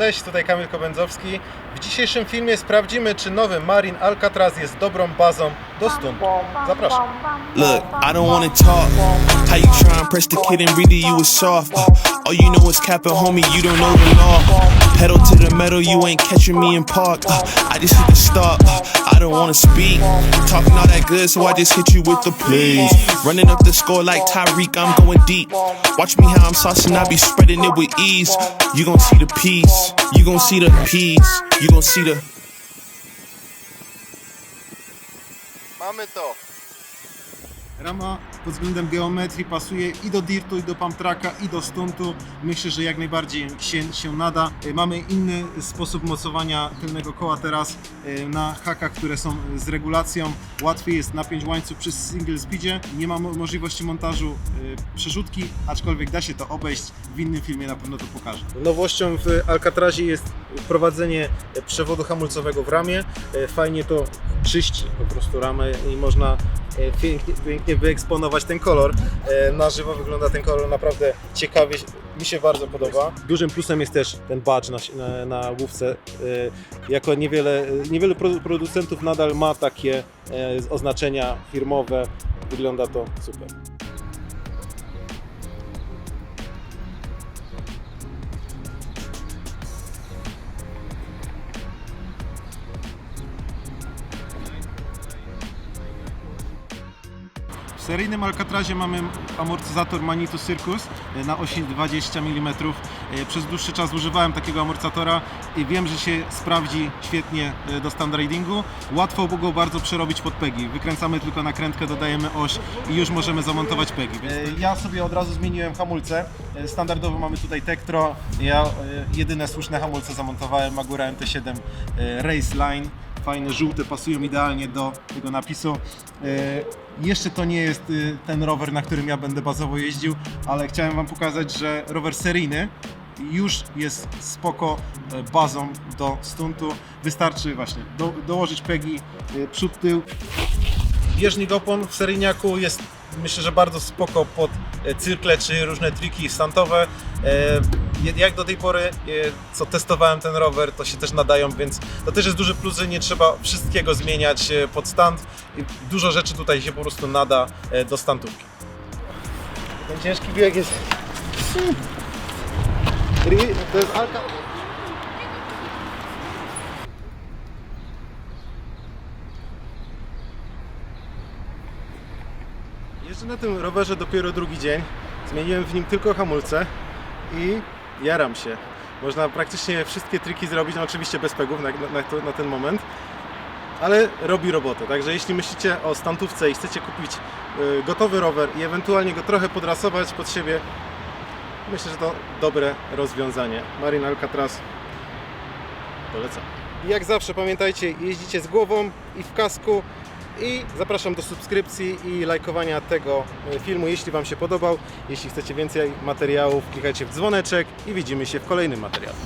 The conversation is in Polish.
Cześć, tutaj Kamil Kobędzowski. W dzisiejszym filmie sprawdzimy, czy nowy Marin Alcatraz jest dobrą bazą do stuntu. Zapraszam. Look, I don't wanna talk. How you try and press the kid and really you was soft. All you know is capping, homie, you don't know the law. Pedal to the metal, you ain't catching me in park. Uh, I just hit the stop. Uh, I don't wanna speak. Talking all that good, so I just hit you with the please. Running up the score like Tyreek, I'm going deep. Watch me how I'm saucing, I be spreading it with ease. You gon' see the peace. You gon' see the peace. You gon' see the. Mamy to. Rama pod względem geometrii pasuje i do dirtu, i do pump tracka, i do stuntu. Myślę, że jak najbardziej się, się nada. Y, Mamy inny sposób mocowania tylnego koła teraz y, na hakach, które są z regulacją. Łatwiej jest napiąć łańcuch przy single speedzie. Nie ma mo- możliwości montażu y, przerzutki, aczkolwiek da się to obejść. W innym filmie na pewno to pokażę. Nowością w Alcatrazie jest wprowadzenie przewodu hamulcowego w ramie. E, Fajnie to czyści po prostu ramę i można e, pięknie, pięknie wyeksponować ten kolor. E, Na żywo wygląda ten kolor naprawdę ciekawie, mi się bardzo podoba. Dużym plusem jest też ten badge na, na, na główce. E, Jako niewiele, produ- producentów nadal ma takie e, oznaczenia firmowe. Wygląda to super. W seryjnym Alcatrazie mamy amortyzator Manitou Circus e, na osi 20 mm. E, Przez dłuższy czas używałem takiego amortyzatora i wiem, że się sprawdzi świetnie e, do stand ridingu. Łatwo go bardzo przerobić pod pegi. Wykręcamy tylko nakrętkę, dodajemy oś i już możemy zamontować pegi. Ja sobie od razu zmieniłem hamulce. Standardowo mamy tutaj Tektro. Ja jedyne słuszne hamulce zamontowałem Magura MT7 e, Race Line fajne, żółte, pasują idealnie do tego napisu. E, Jeszcze to nie jest y, ten rower, na którym ja będę bazowo jeździł, ale chciałem Wam pokazać, że rower seryjny już jest spoko e, bazą do stuntu. Wystarczy właśnie do, dołożyć pegi, przód, tył. Bieżnik opon w seryjniaku jest myślę, że bardzo spoko pod e, cyrkle czy różne triki stuntowe. E, Jak do tej pory, e, co testowałem ten rower, to się też nadają, więc to też jest duży plus, że nie trzeba wszystkiego zmieniać pod stand. Dużo rzeczy tutaj się po prostu nada do stantówki. Ten ciężki bieg jest... Ri- To jest Alka... Jeżdżę na tym rowerze dopiero drugi dzień. Zmieniłem w nim tylko hamulce i jaram się. Można praktycznie wszystkie triki zrobić, no oczywiście bez pegów na, na, na ten moment, ale robi robotę. Także jeśli myślicie o stantówce i chcecie kupić y, gotowy rower i ewentualnie go trochę podrasować pod siebie, myślę, że to dobre rozwiązanie. Marin Alcatraz polecam. Jak zawsze pamiętajcie, jeździcie z głową i w kasku i zapraszam do subskrypcji i lajkowania tego e, filmu, jeśli Wam się podobał. Jeśli chcecie więcej materiałów, klikajcie w dzwoneczek i widzimy się w kolejnym materiale.